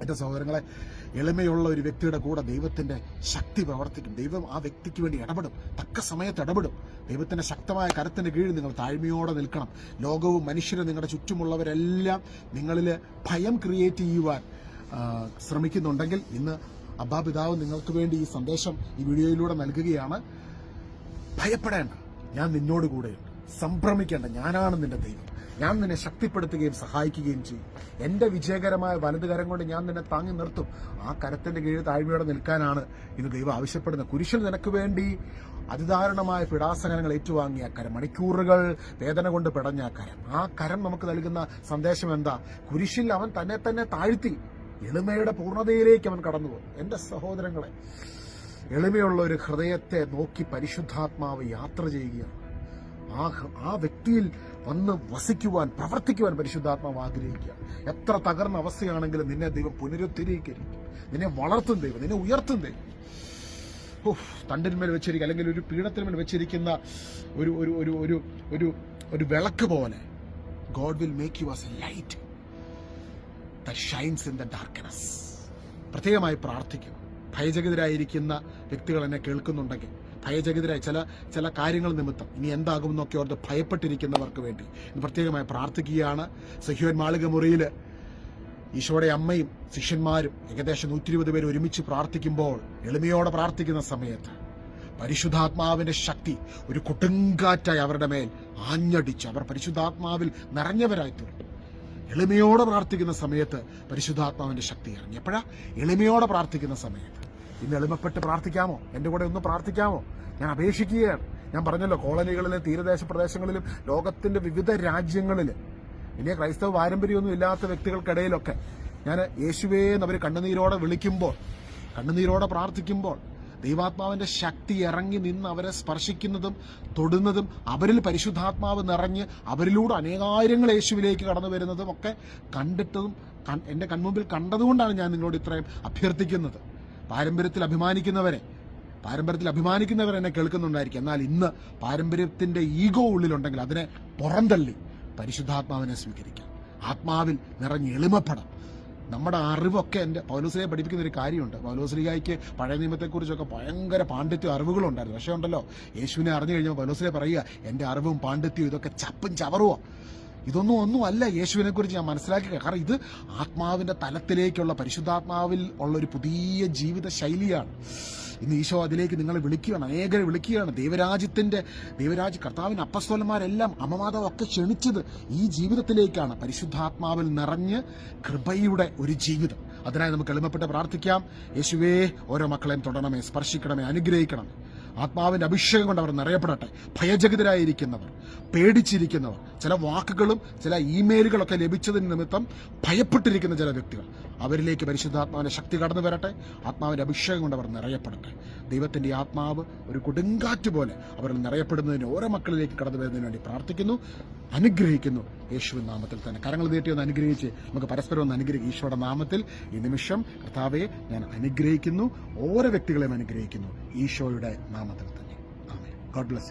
എന്റെ സഹോദരങ്ങളെ എളിമയുള്ള ഒരു വ്യക്തിയുടെ കൂടെ ദൈവത്തിന്റെ ശക്തി പ്രവർത്തിക്കും. ദൈവം ആ വ്യക്തിക്ക് വേണ്ടി ഇടപെടും. തക്ക സമയത്ത് ഇടപെടും. ദൈവത്തിന്റെ ശക്തമായ കരത്തിന് കീഴിൽ നിങ്ങൾ താഴ്മയോടെ നിൽക്കണം. ലോകവും മനുഷ്യരും നിങ്ങളുടെ ചുറ്റുമുള്ളവരെല്ലാം നിങ്ങളിൽ ഭയം ക്രിയേറ്റ് ചെയ്യുവാൻ ശ്രമിക്കുന്നുണ്ടെങ്കിൽ ഇന്ന് അബ്ബാ പിതാവ് നിങ്ങൾക്ക് വേണ്ടി ഈ സന്ദേശം ഈ വീഡിയോയിലൂടെ നൽകുകയാണ്. ഭയപ്പെടേണ്ട. ഞാൻ നിന്നോട് കൂടെയുണ്ട്. സംഭ്രമിക്കേണ്ട. ഞാനാണ് നിന്റെ ദൈവം. ഞാൻ നിന്നെ ശക്തിപ്പെടുത്തുകയും സഹായിക്കുകയും ചെയ്യും. എന്റെ വിജയകരമായ വലത് കരം കൊണ്ട് ഞാൻ നിന്നെ താങ്ങി നിർത്തും. ആ കരത്തിന്റെ കീഴിൽ താഴ്മയോടെ നിൽക്കാനാണ് ഇന്ന് ദൈവം ആവശ്യപ്പെടുന്നത്. കുരിശിൽ നിനക്ക് വേണ്ടി അതിദാരുണമായ പിടാസനങ്ങൾ ഏറ്റുവാങ്ങിയ കരം മണിക്കൂറുകൾ വേദന കൊണ്ട് പിടഞ്ഞ കരം. ആ കരം നമുക്ക് നൽകുന്ന സന്ദേശം എന്താ? കുരിശിൽ അവൻ തന്നെ തന്നെ താഴ്ത്തി എളിമയുടെ പൂർണതയിലേക്ക് അവൻ കടന്നുപോകും. എന്റെ സഹോദരങ്ങളെ എളിമയുള്ള ഒരു ഹൃദയത്തെ നോക്കി പരിശുദ്ധാത്മാവ് യാത്ര ചെയ്യുകയാണ്. ആ ആ വ്യക്തിയിൽ വന്ന് വസിക്കുവാൻ പ്രവർത്തിക്കുവാൻ പരിശുദ്ധാത്മാവ് ആഗ്രഹിക്കുക. എത്ര തകർന്ന അവസ്ഥയാണെങ്കിലും നിന്നെ ദൈവം പുനരുദ്ധരീകരിക്കും നിന്നെ വളർത്തും ദൈവം നിന്നെ ഉയർത്തും ദൈവം. തണ്ടിന്മേൽ വെച്ചിരിക്കുക അല്ലെങ്കിൽ ഒരു പീഠത്തിന്മേൽ വെച്ചിരിക്കുന്ന ഒരു ഒരു ഒരു ഒരു ഒരു ഒരു വിളക്ക് പോലെ. God will make you as a light the shines in the darkness പ്രത്യേകമായി പ്രാർത്ഥിക്കും. ഭയചകിതരായിരിക്കുന്ന വ്യക്തികൾ എന്നെ കേൾക്കുന്നുണ്ടെങ്കിൽ ഭയചകിതരായി ചില ചില കാര്യങ്ങൾ നിമിത്തം ഇനി എന്താകും എന്നൊക്കെ ഓർത്ത് ഭയപ്പെട്ടിരിക്കുന്നവർക്ക് വേണ്ടി. പ്രത്യേകമായി പ്രാർത്ഥിക്കുകയാണ്. സഹ്യോൻ മാളിക മുറിയിൽ ഈശോയുടെ അമ്മയും ശിഷ്യന്മാരും ഏകദേശം നൂറ്റി ഇരുപത് പേര് ഒരുമിച്ച് പ്രാർത്ഥിക്കുമ്പോൾ എളിമയോടെ പ്രാർത്ഥിക്കുന്ന സമയത്ത് പരിശുദ്ധാത്മാവിന്റെ ശക്തി ഒരു കൊടുങ്കാറ്റായി അവരുടെ മേൽ ആഞ്ഞടിച്ച് അവർ പരിശുദ്ധാത്മാവിൽ നിറഞ്ഞവരായി തീർന്നു. എളിമയോടെ പ്രാർത്ഥിക്കുന്ന സമയത്ത് പരിശുദ്ധാത്മാവിന്റെ ശക്തി ഇറങ്ങി. എപ്പോഴാ? എളിമയോടെ പ്രാർത്ഥിക്കുന്ന സമയത്ത്. ഇന്ന് എളിമപ്പെട്ട് പ്രാർത്ഥിക്കാമോ? എന്റെ കൂടെ ഒന്ന് പ്രാർത്ഥിക്കാമോ? ഞാൻ അപേക്ഷിക്കുകയാണ്. ഞാൻ പറഞ്ഞല്ലോ കോളനികളിലെ തീരദേശ പ്രദേശങ്ങളിലും ലോകത്തിന്റെ വിവിധ രാജ്യങ്ങളിൽ വലിയ ക്രൈസ്തവ പാരമ്പര്യമൊന്നും ഇല്ലാത്ത വ്യക്തികൾക്കിടയിലൊക്കെ ഞാൻ യേശുവേ എന്നവർ കണ്ണുനീരോടെ വിളിക്കുമ്പോൾ കണ്ണുനീരോടെ പ്രാർത്ഥിക്കുമ്പോൾ ദൈവാത്മാവിന്റെ ശക്തി ഇറങ്ങി നിന്ന് അവരെ സ്പർശിക്കുന്നതും തൊടുന്നതും അവരിൽ പരിശുദ്ധാത്മാവ് നിറഞ്ഞ് അവരിലൂടെ അനേകായിരങ്ങൾ യേശുവിലേക്ക് കടന്നു വരുന്നതും ഒക്കെ കണ്ടിട്ടതും എന്റെ കൺമുമ്പിൽ കണ്ടതുകൊണ്ടാണ് ഞാൻ നിങ്ങളോട് ഇത്രയും അഭ്യർത്ഥിക്കുന്നത്. പാരമ്പര്യത്തിൽ അഭിമാനിക്കുന്നവരെ പാരമ്പര്യത്തിൽ അഭിമാനിക്കുന്നവർ എന്നെ കേൾക്കുന്നുണ്ടായിരിക്കും. എന്നാൽ ഇന്ന് പാരമ്പര്യത്തിന്റെ ഈഗോ ഉള്ളിലുണ്ടെങ്കിൽ അതിനെ പുറന്തള്ളി പരിശുദ്ധാത്മാവിനെ സ്വീകരിക്കാം. ആത്മാവിൽ നിറഞ്ഞ് എളിമപ്പെടാം നമ്മുടെ അറിവൊക്കെ എന്റെ പൗലോസ്ലിയെ പഠിപ്പിക്കുന്ന ഒരു കാര്യമുണ്ട്. പൗലോസ്ലിയായിക്ക് പഴയ നിയമത്തെക്കുറിച്ചൊക്കെ ഭയങ്കര പാണ്ഡിത്യം അറിവുകളുണ്ടായിരുന്നു. പക്ഷേ ഉണ്ടല്ലോ യേശുവിനെ അറിഞ്ഞു കഴിഞ്ഞാൽ പൗലോസ്ലിയെ പറയുക എന്റെ അറിവും പാണ്ഡിത്യവും ഇതൊക്കെ ചപ്പും ചവറുവാ. ഇതൊന്നും ഒന്നും അല്ല യേശുവിനെ കുറിച്ച് ഞാൻ മനസ്സിലാക്കി കാരണം ഇത് ആത്മാവിന്റെ തലത്തിലേക്കുള്ള പരിശുദ്ധാത്മാവിൽ ഉള്ള ഒരു പുതിയ ജീവിത ശൈലിയാണ് ഇന്ന് ഈശോ അതിലേക്ക് നിങ്ങളെ വിളിക്കുകയാണ് അനേകരെ വിളിക്കുകയാണ്. ദൈവരാജ്യത്തിന്റെ ദൈവരാജ്യ അപ്പസ്വലന്മാരെല്ലാം അപ്പസ്തോലന്മാരെല്ലാം ഒക്കെ ക്ഷണിച്ചത് ഈ ജീവിതത്തിലേക്കാണ്. പരിശുദ്ധാത്മാവിൽ നിറഞ്ഞ് കൃപയുടെ ഒരു ജീവിതം. അതിനായി നമുക്ക് എളിമപ്പെട്ട് പ്രാർത്ഥിക്കാം. യേശുവേ ഓരോ മക്കളെയും തൊടണമേ സ്പർശിക്കണമേ അനുഗ്രഹിക്കണമേ. ആത്മാവിന്റെ അഭിഷേകം കൊണ്ട് അവർ നിറയപ്പെടട്ടെ. ഭയചകിതരായിരിക്കുന്നവർ പേടിച്ചിരിക്കുന്നവർ. ചില വാക്കുകളും ചില ഇമെയിലുകളൊക്കെ ലഭിച്ചതിന് നിമിത്തം ഭയപ്പെട്ടിരിക്കുന്ന ചില വ്യക്തികൾ. അവരിലേക്ക് പരിശുദ്ധാത്മാവിന്റെ ശക്തി കടന്നു വരട്ടെ. ആത്മാവിന്റെ അഭിഷേകം കൊണ്ട് അവർ നിറയപ്പെടട്ടെ. ദൈവത്തിന്റെ ആത്മാവ് ഒരു കൊടുങ്കാറ്റ് പോലെ അവർ നിറയപ്പെടുന്നതിന് ഓരോ മക്കളിലേക്ക് കടന്നു വരുന്നതിന് വേണ്ടി പ്രാർത്ഥിക്കുന്നു. അനുഗ്രഹിക്കുന്നു. യേശുവിൻ നാമത്തിൽ തന്നെ. കരങ്ങൾ നീട്ടി ഒന്ന് അനുഗ്രഹിച്ച് നമുക്ക് പരസ്പരം ഒന്ന് അനുഗ്രഹിക്കും ഈശോയുടെ നാമത്തിൽ ഈ നിമിഷം കർത്താവെ ഞാൻ അനുഗ്രഹിക്കുന്നു. ഓരോ വ്യക്തികളെയും അനുഗ്രഹിക്കുന്നു. ഈശോയുടെ നാമത്തിൽ തന്നെ. God bless you.